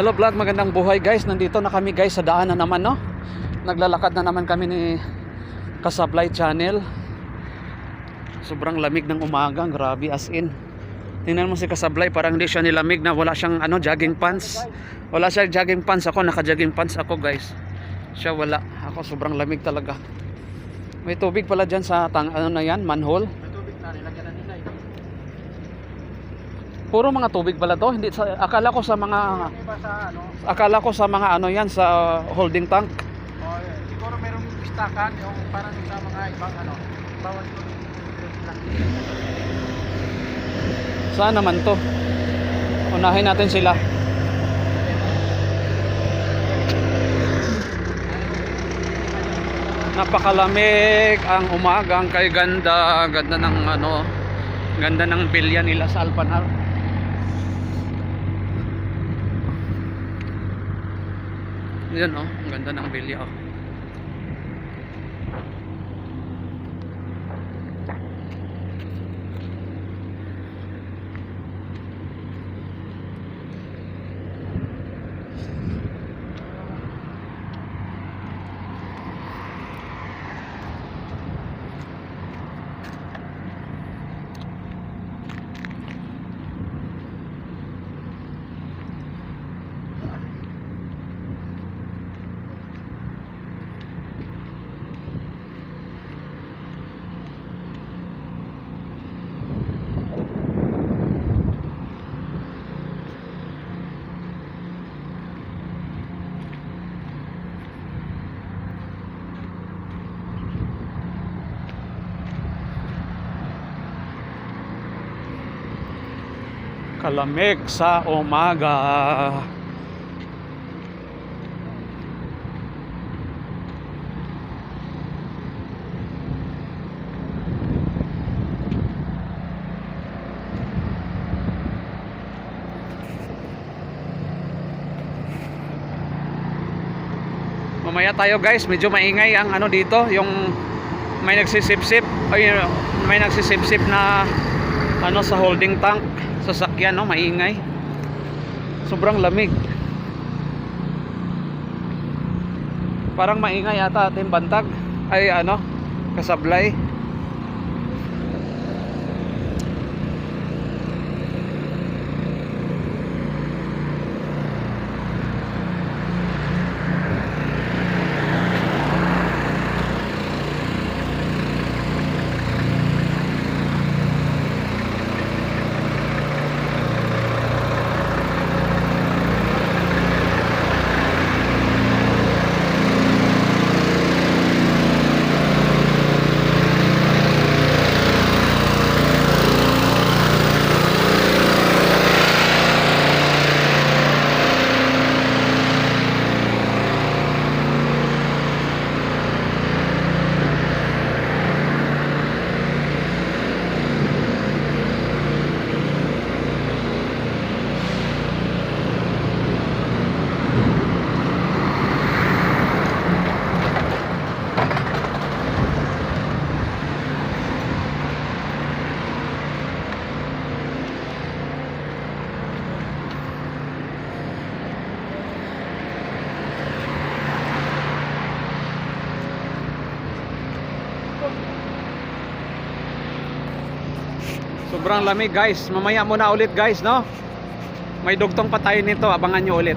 Hello vlog, magandang buhay guys. Nandito na kami guys sa daan na naman no. Naglalakad na naman kami ni Kasablay Channel. Sobrang lamig ng umaga, grabe as in. Tingnan mo si Kasablay, parang hindi siya nilamig na wala siyang ano, jogging pants. Wala siya jogging pants ako, naka-jogging pants ako guys. Siya wala. Ako sobrang lamig talaga. May tubig pala dyan sa tang ano na yan, manhole. Tubig na, nilagyan. Puro mga tubig pala to. Hindi sa, akala ko sa mga iba sa ano, akala ko sa mga ano yan sa holding tank. o, eh, siguro merong istakan yung parang sa mga ibang ano, bawat. Saan naman to? Unahin natin sila. Napakalamig ang umaga, ang kay ganda, ganda ng ano, ganda ng bilya nila sa Alpanar. Yan oh, ang ganda ng bilya oh. Kalamig sa umaga. Mamaya tayo guys, medyo maingay ang ano dito, yung may nagsisip-sip, ay may nagsisip-sip na ano sa holding tank sasakyan no? Maingay. Sobrang lamig. Parang maingay ata ating bantag. Ay ano? Kasablay sobrang lamig guys. Mamaya muna ulit guys no? May dugtong pa tayo nito. Abangan nyo ulit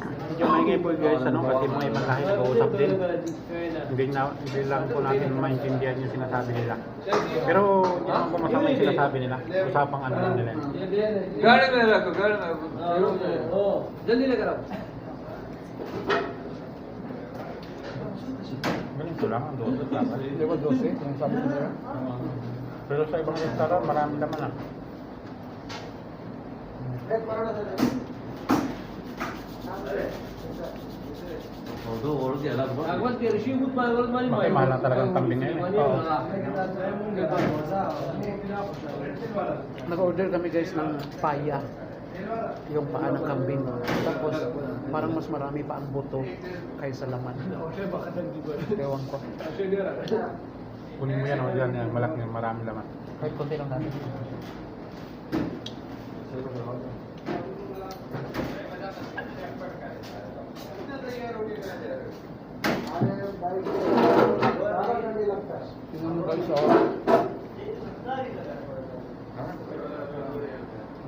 Medyo maingay po guys, ano, kasi mga ibang lahi nag-uusap din. Hindi, na, hindi lang po natin maintindihan yung sinasabi nila. Pero hindi naman po masama yung sinasabi nila. Usapang ano lang nila. Gari na lang ako, gari na ako. Oo, dyan nila ka lang. Ganito lang, ang 12 tama. Hindi ba 12? Eh? Yung sabi nila? Pero sa ibang restaurant, marami naman ah. Eh, para na sa bakit mahal lang talagang kambing ngayon eh. Oo. Nag-order kami guys ng paya. Yung paa ng kambing. Tapos parang mas marami pa ang buto kaysa laman. Ewan ko. Kunin mo yan o yan, yan. Malaki, marami laman. Kahit konti lang natin. Tingnan mo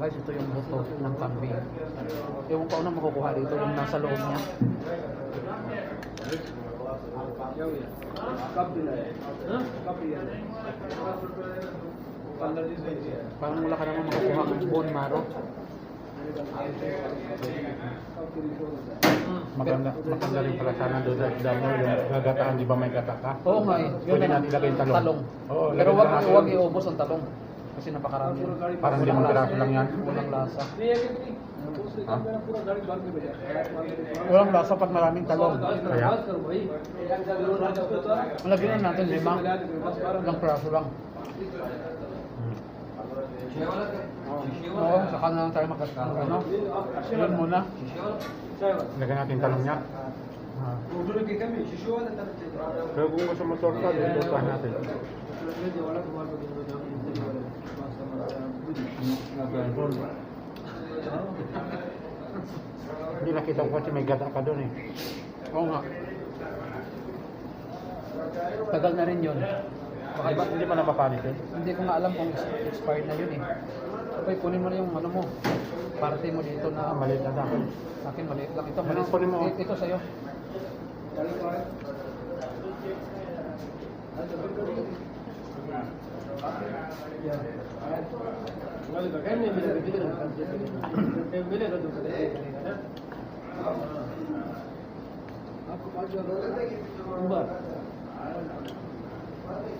guys, ito yung buto ng kambing. Ewan ko ano makukuha dito, yung nasa loob niya. Parang wala ka naman makukuha ng bone marrow. Maganda, maganda rin pala sana doon sa damo yung gagataan, di ba may gata ka? Oo nga eh. Yun Pwede na natin ilagay yung talong. Oo, Pero wag, wag iubos ang talong. Kasi napakarami. Parang limang piraso lang yan. Walang lasa. Ha? Walang lasa pag maraming talong. Kaya? Malagyan na natin lima. Ilang praso lang. Oo, saka na lang tayo magkakaroon. Ano? Yun muna. Lagyan natin talong niya. Ah. Pero kung gusto mo torta, lutuan natin. Hindi nakita ko kasi may gata ka doon eh. Oo nga. Tagal na rin yun. Baka Hindi, iba, hindi pa napapalit eh. hindi ko nga alam kung expired na yun eh. Okay, kunin mo na yung ano mo. Parte mo dito Ah, na maliit na dahon. Akin maliit lang. Ito, Ano, maliit. kunin mo. I- Ito sa'yo.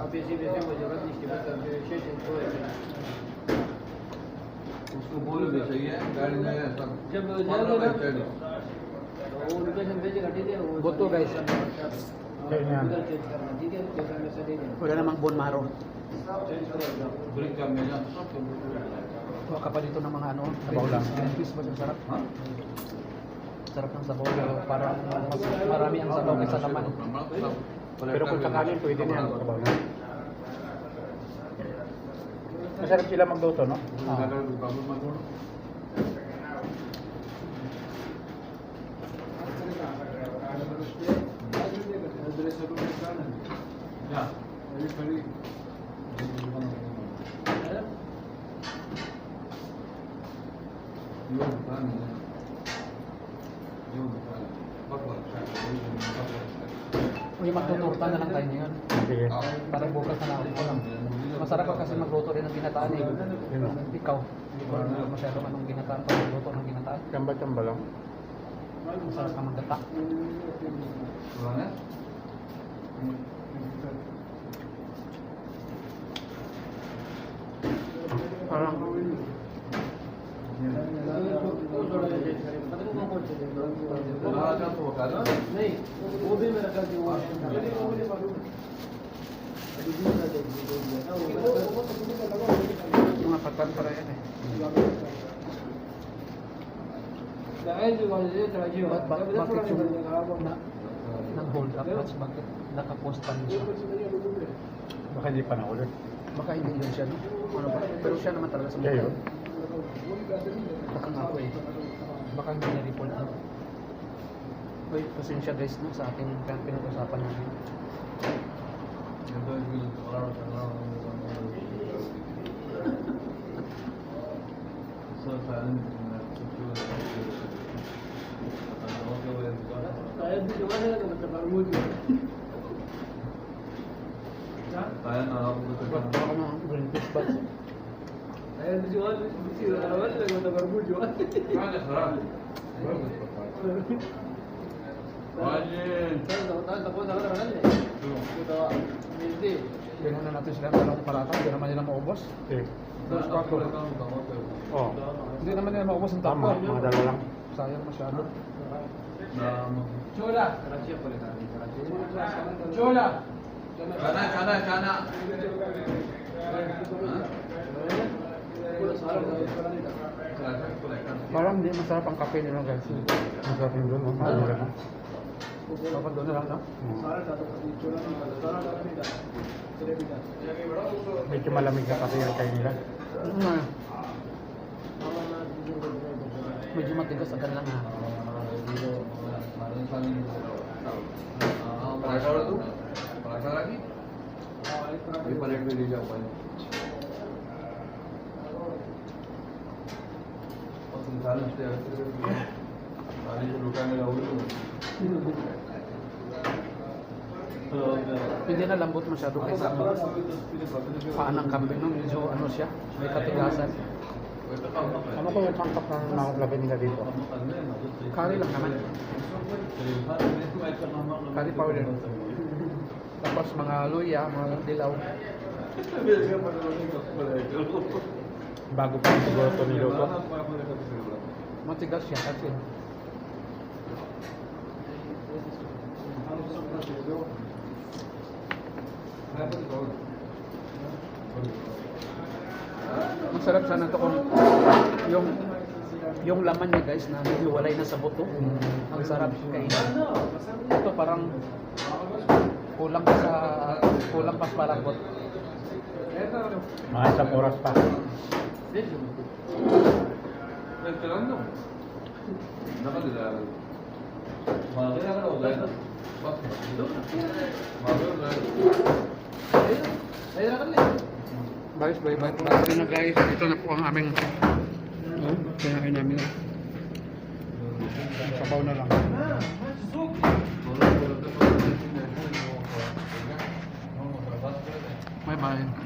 lang lahat. yung kunin natin. May papakita. उसको बोलो भी सही है गाड़ी में है सब पंद्रह बाई चालीस Buto guys. Kaya yan. Wala namang bone marrow. Break का मेला Kuha ka pa dito ng mga ano. Sabaw lang. Green peas ba yung sarap? हाँ Sarap ng sabaw. pero Parang mas marami ang sabaw kaysa laman. Pero kung sakaling pwede na yan. Sabaw na. Masarap sila magluto, no? Uy, magtuturta na lang tayo ngayon. Sige. Parang bukas na lang ako. Masarap ka kasi magluto rin ng ginataan eh. Ikaw, hindi ko alam masyadong anong ginataan pag magluto ng ginataan. Chamba-chamba lang. Masarap ka magdata. Parang Patan para yan eh. Ba't ba, bakit yung na, nang hold up watch, bakit nakapost pa rin siya? baka hindi pa naulit. Baka hindi yun siya, no? Ano ba? Pero siya naman talaga sa. Baka nga po eh. Baka hindi niya report ano. Uy, pasensya guys no, sa ating pin- pinag-usapan namin. Kaya na ako gusto ko. Baka na green fish ba? Kaya sarap. Wajib. Ganun na natin sila dalawang parata, hindi naman nila maubos. Okay. Dos, quattro. Oh, Hindi naman nila maubos ang tama. tatlo. Mga dalawa lang. Sayang masyado. Chola. Chola. Kana, kana, kana. Parang hindi masarap ang kape nila guys. Masarap yung doon. Oh. Ano lang. Dapat doon na lang? Hmm. Medyo malamig na kasi yung kain nila. Mm. Medyo matigas agad lang ha. Perasa orang tu? Perasa lagi? Dia pada dia Pasal salah dia. Hari dulu kami dahulu. Hindi na lambot masyado kasi paan ng kambing no? Medyo ano siya, may katigasan. Ano ko yung tangkap ng nakalagay nila dito? Curry lang naman. Curry powder. Tapos mga luya, mga dilaw. Bago pa siguro ito niluto. Matigas siya kasi. Masarap sana to kung yung yung laman niya guys na hiwalay na sa buto. Ang sarap kainin. Ito parang kulang pa sa kulang pa sa palambot. Mga isang oras pa. Estoy esperando. No me te la Madre la grabó. Guys, bye bye po natin na guys. Ito na po ang aming no? kinain namin. Sabaw na lang. Bye bye.